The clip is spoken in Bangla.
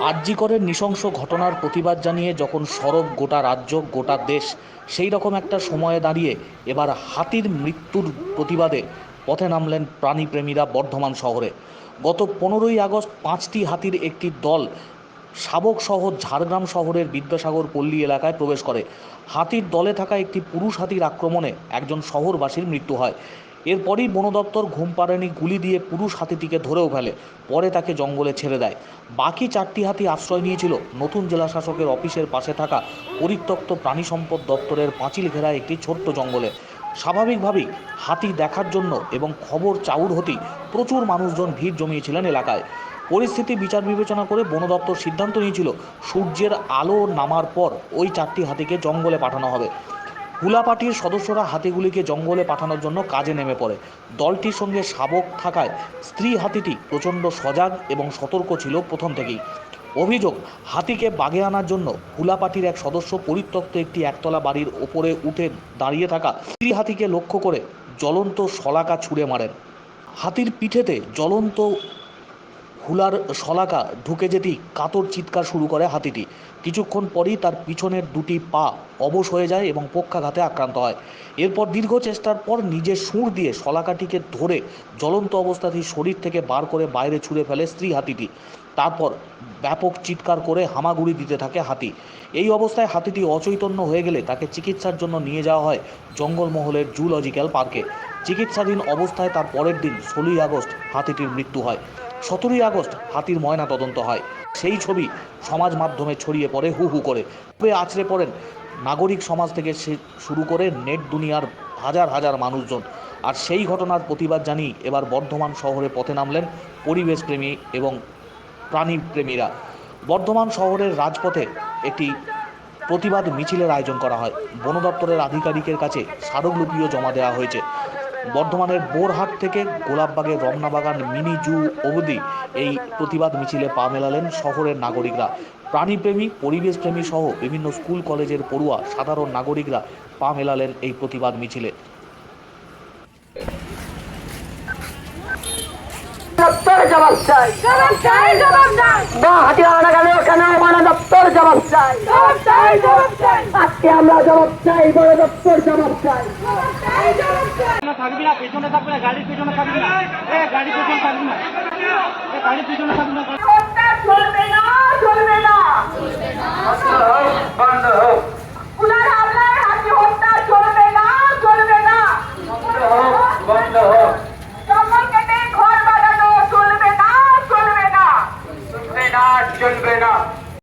আরজিকরের নৃশংস ঘটনার প্রতিবাদ জানিয়ে যখন সরব গোটা রাজ্য, গোটা দেশ সেই রকম একটা সময়ে দাঁড়িয়ে এবার হাতির মৃত্যুর প্রতিবাদে পথে নামলেন প্রাণীপ্রেমীরা বর্ধমান শহরে। গত পনেরোই আগস্ট পাঁচটি হাতির একটি দল শাবক শহর ঝাড়গ্রাম শহরের বিদ্যাসাগর পল্লী এলাকায় প্রবেশ করে। হাতির দলে থাকা একটি পুরুষ হাতির আক্রমণে একজন শহরবাসীর মৃত্যু হয়। এরপরই বন দপ্তর ঘুম পাড়ানি, গুলি দিয়ে পুরুষ হাতিটিকে ধরেও ফেলে। পরে তাকে জঙ্গলে ছেড়ে দেয়। বাকি চারটি হাতি আশ্রয় নিয়েছিল। নতুন জেলা শাসকের অফিসের পাশে থাকা পরিত্যক্ত প্রাণী সম্পদ দপ্তরের পাঁচিল ঘেরা একটি ছোট্ট জঙ্গলে। স্বাভাবিকভাবেই হাতি দেখার জন্য এবং খবর চাউর হতেই প্রচুর মানুষজন ভিড় জমিয়েছিলেন এলাকায়। পরিস্থিতি বিচার বিবেচনা করে বন দপ্তর সিদ্ধান্ত নিয়েছিল, সূর্যের আলো নামার পর ওই চারটি হাতিকে জঙ্গলে পাঠানো হবে। হুলাপাটির সদস্যরা হাতিগুলিকে জঙ্গলে পাঠানোর জন্য কাজে নেমে পড়ে। দলটির সঙ্গে শাবক থাকায় স্ত্রী হাতিটি প্রচণ্ড সজাগ এবং সতর্ক ছিল প্রথম থেকেই। অভিযোগ, হাতিকে বাগে আনার জন্য হুলাপাটির এক সদস্য পরিত্যক্ত একটি একতলা বাড়ির ওপরে উঠে দাঁড়িয়ে থাকা স্ত্রী হাতিকে লক্ষ্য করে জ্বলন্ত শলাকা ছুঁড়ে মারেন। হাতির পিঠেতে জ্বলন্ত হুলার শলাকা ঢুকে যেতেই কাতর চিৎকার শুরু করে হাতিটি। কিছুক্ষণ পরই তার পিছনের দুটি পা অবশ হয়ে যায় এবং পক্ষাঘাতে আক্রান্ত হয়। এরপর দীর্ঘ চেষ্টার পর নিজের সুর দিয়ে শলাকাটিকে ধরে জ্বলন্ত অবস্থাতেই শরীর থেকে বার করে বাইরে ছুঁড়ে ফেলে স্ত্রী হাতিটি। তারপর ব্যাপক চিৎকার করে হামাগুড়ি দিতে থাকে হাতি। এই অবস্থায় হাতিটি অচৈতন্য হয়ে গেলে তাকে চিকিৎসার জন্য নিয়ে যাওয়া হয় জঙ্গলমহলের জুলজিক্যাল পার্কে। চিকিৎসাধীন অবস্থায় তার পরের দিন ষোলোই আগস্ট হাতিটির মৃত্যু হয়। সতেরোই আগস্ট হাতির ময়না তদন্ত হয়। সেই ছবি সমাজ মাধ্যমে ছড়িয়ে পড়ে হু হু করে। তবে আছড়ে পড়েন নাগরিক সমাজ থেকে সে শুরু করে নেট দুনিয়ার হাজার হাজার মানুষজন। আর সেই ঘটনার প্রতিবাদ জানিয়ে এবার বর্ধমান শহরে পথে নামলেন পরিবেশপ্রেমী এবং প্রাণীপ্রেমীরা। বর্ধমান শহরের রাজপথে একটি প্রতিবাদ মিছিলের আয়োজন করা হয়। বন দপ্তরের আধিকারিকের কাছে স্মারকলিপিও জমা দেওয়া হয়েছে। বর্ধমানের বোরহাট থেকে গোলাপবাগের রমনাবাগান মিনি জু অবধি এই প্রতিবাদ মিছিলে পা মেলালেন শহরের নাগরিকরা। প্রাণীপ্রেমী পরিবেশপ্রেমী সহ বিভিন্ন স্কুল কলেজের পড়ুয়া সাধারণ নাগরিকরা পা মেলালেন এই প্রতিবাদ মিছিলে। জবাব চাই। জবাব চাই জবাব চাই। না হাতি আনা কেন বন দপ্তর জবাব চাই। জবাব চাই জবাব চাই। আজকে আমরা জবাব চাই বন দপ্তর জবাব চাই। জবাব চাই জবাব চাই না থাকবি না, পেছনে থাকবি না গাড়ির পেছনে থাকবি না। গাড়ির পেছনে থাকবি না। গাড়ির পেছনে থাকবি না।